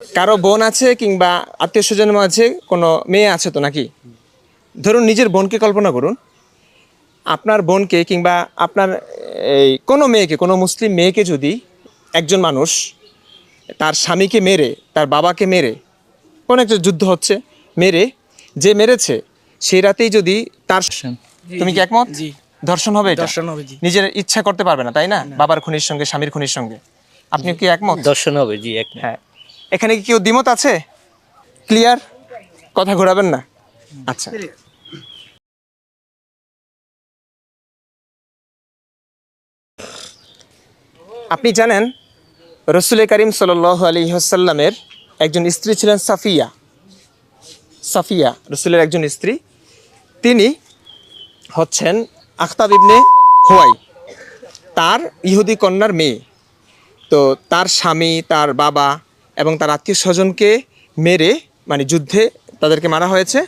কারও বোন আছে কিংবা আত্মীয় স্বজনের মাঝে কোনো মেয়ে আছে তো নাকি? ধরুন নিজের বোনকে কল্পনা করুন। আপনার বোনকে কিংবা আপনার এই কোনো মেয়েকে কোনো মুসলিম মেয়েকে যদি একজন মানুষ তার স্বামীকে মেরে তার বাবাকে মেরে কোনো একটা যুদ্ধ হচ্ছে মেরে যে মেরেছে সেই রাতেই যদি তার তুমি কি একমত? জি। ধর্ষণ হবে এটা? হবে নিজের ইচ্ছা করতে পারবে না তাই না? বাবার খুনির সঙ্গে স্বামীর খুনির সঙ্গে। আপনি কি একমত? দর্শন হবে জি এক হ্যাঁ। এখানে কি কেউ দ্বিমত আছে? ক্লিয়ার কথা ঘোরাবেন না। আচ্ছা। আপনি জানেন রসুল করিম সাল আলী হাসাল্লামের একজন স্ত্রী ছিলেন সাফিয়া। সাফিয়া, রসুলের একজন স্ত্রী। তিনি হচ্ছেন আখতাব ইবনে হোয়াই, তার ইহুদি কন্যার মেয়ে। তো তার স্বামী, তার বাবা এবং তার আত্মীয় স্বজনকে মেরে মানে যুদ্ধে তাদেরকে মারা হয়েছে।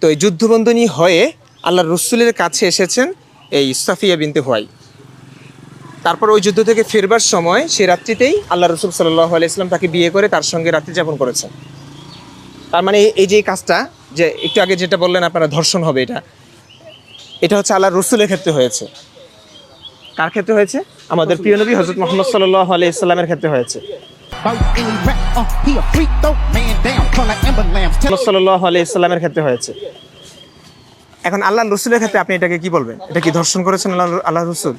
তো এই যুদ্ধবন্ধনী হয়ে আল্লাহ রসুলের কাছে এসেছেন এই সাফিয়া বিনতে হোয়াই। তারপর ওই যুদ্ধ থেকে ফেরবার সময় সেই রাত্রিতেই আল্লাহ রসুল সাল্লাহ আলাইসলাম তাকে বিয়ে করে তার সঙ্গে রাত্রি যাপন করেছেন। তার মানে এই- যে কাজটা, যে একটু আগে যেটা বললেন আপনারা, ধর্ষণ হবে এটা। এটা হচ্ছে আল্লাহ রসুলের ক্ষেত্রে হয়েছে। কার ক্ষেত্রে হয়েছে? আমাদের প্রিয় নবী হজরত মোহাম্মদ সাল্লাহ আলাইসাল্লামের ক্ষেত্রে হয়েছে। Uh, ক্ষেত্রে হয়েছে। এখন আল্লাহ রসুলের ক্ষেত্রে আপনি এটাকে কি বলবেন? এটা কি ধর্ষণ করেছেন আল্লাহ আল্লাহ রসুল?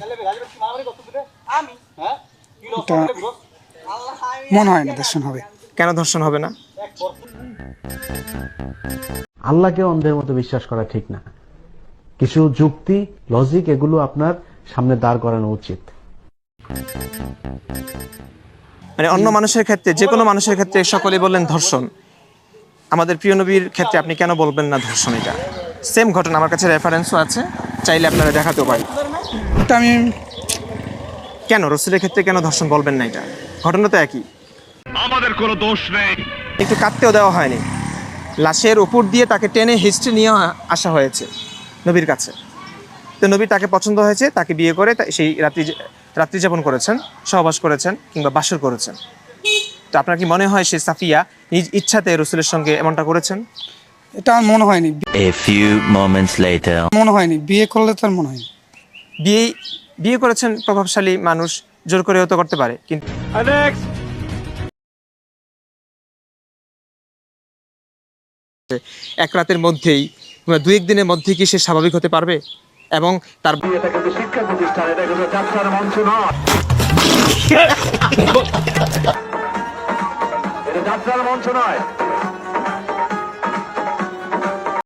মনে হয় না দর্শন হবে। কেন ধর্ষণ হবে না? আল্লাহকে অন্ধের মতো বিশ্বাস করা ঠিক না। কিছু যুক্তি লজিক এগুলো আপনার সামনে দাঁড় করানো উচিত। মানে অন্য মানুষের ক্ষেত্রে যে কোনো মানুষের ক্ষেত্রে সকলে বললেন ধর্ষণ। আমাদের প্রিয় নবীর ক্ষেত্রে আপনি কেন বলবেন না ধর্ষণ এটা? সেম ঘটনা আমার কাছে রেফারেন্সও আছে। চাইলে আপনারা দেখাতেও পারি এটা আমি কেন? রসুলের ক্ষেত্রে কেন ধর্ষণ বলবেন না এটা? ঘটনা তো একই। আমাদের কোনো দোষ নেই। একটু কাটতেও দেওয়া হয়নি। লাশের উপর দিয়ে তাকে টেনে হিস্ট্রি নিয়ে আসা হয়েছে নবীর কাছে। তো নবী তাকে পছন্দ হয়েছে তাকে বিয়ে করে সেই রাত্রি রাত্রি যাপন করেছেন সহবাস করেছেন কিংবা বাসর করেছেন। তো আপনার কি মনে হয় সেই সাফিয়া নিজ ইচ্ছাতে রসুলের সঙ্গে এমনটা করেছেন? এটা আমার মনে হয়নি। A few moments later. মনে হয়নি। বিয়ে করলে তো আর মনে হয়নি। বিয়ে বিয়ে করেছেন প্রভাবশালী মানুষ জোর করে তো করতে পারে কিন্তু এক রাতের মধ্যেই কিংবা দু এক দিনের মধ্যেই কি সে স্বাভাবিক হতে পারবে? এবং তার শিক্ষা প্রতিষ্ঠান এটা মঞ্চ নয় যাত্রার মঞ্চ নয়।